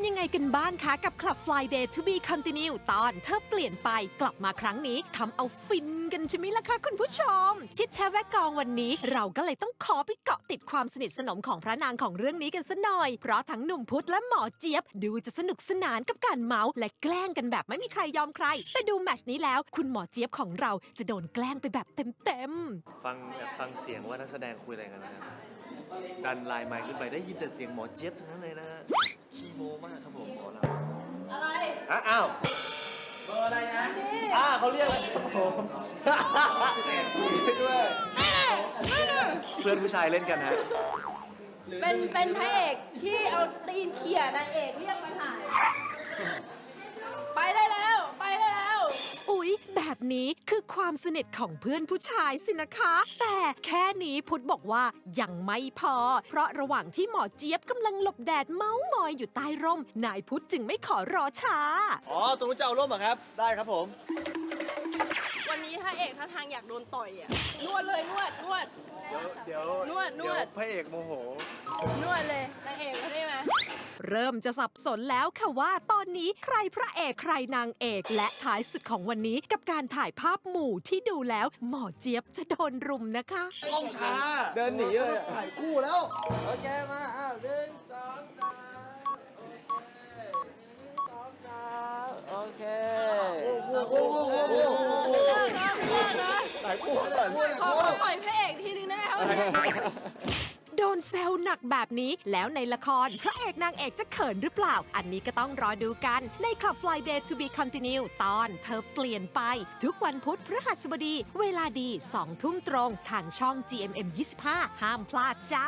เป็นยังไงกันบ้างคะกับ Club Friday to be continue ตอนเธอเปลี่ยนไปกลับมาครั้งนี้ทำเอาฟินกันใช่ไหมล่ะคะคุณผู้ชม ชิดแชแวกกองวันนี้เราก็เลยต้องขอไปเกาะติดความสนิทสนมของพระนางของเรื่องนี้กันซะหน่อย เพราะทั้งหนุ่มพุธและหมอเจี๊ยบ ดูจะสนุกสนานกับการเมาส์และแกล้งกันแบบไม่มีใครยอมใคร แต่ดูแมชนี้แล้ว คุณหมอเจี๊ยบของเราจะโดนแกล้งไปแบบเต็มๆฟังแบบฟังเสียงว่านักแสดงคุยอะไรกันนะครับดันไลน์ไมค์ขึ้นไปได้ยินแต่เสียงหมอเจี๊ยบทั้งนั้นเลยนะฮะ คีโมมากครับผมหมอเราอะไรอะอ้าวเบอร์อะไรนะอ่าเขาเรียกอะไรโอ้โหด้วยเพื่อนผู้ชายเล่นกันฮะเป็นเป็นพระเอกที่เอาตีนเขี่ยนางเอกเรียกมาถ่าย นี้คือความสนิทของเพื่อนผู้ชายสินะคะ แต่แค่นี้พุทธบอกว่ายังไม่พอ เพราะระหว่างที่หมอเจี๊ยบกำลังหลบแดดเมาส์มอยอยู่ใต้ร่ม นายพุทธจึงไม่ขอรอช้า อ๋อตรงนู้นจะเอาร่มเหรอครับ ได้ครับผม วันนี้ถ้าเอกถ้าทางอยากโดนต่อยอะ นวดเลยนวดนวด เดี๋ยว เดี๋ยวนวดนวดเยพระเอกโมโห นวดเลยนางเอกมาได้ไหม เริ่มจะสับสนแล้วค่ะว่าตอนนี้ใครพระเอกใครนางเอก และท้ายสุดของวันนี้กับการถ่ายภาพหมู่ที่ดูแล้ว หมอเจี๊ยบจะโดนรุมนะคะกล้องช้าเดินหนีเลยถ่ายคู่แล้ว โอเคมาอ้าวหนึ่งสองสามโอเคหนึ่งสองสามโอเคโอ้โหโอ้โหโอ้โหโอ้โหเลิกนะไม่เลิกนะถ่ายคู่ก่อน ขอขอต่อยพระเอกทีนึงได้ไหมครับ โดนแซวหนักแบบนี้ แล้วในละครพระเอกนางเอกจะเขินหรือเปล่า อันนี้ก็ต้องรอดูกันใน Club Friday to be continue ตอนเธอเปลี่ยนไป ทุกวันพุธพฤหัสบดี เวลาดี2ทุ่มตรง ทางช่อง GMM 25 ห้ามพลาดจ้า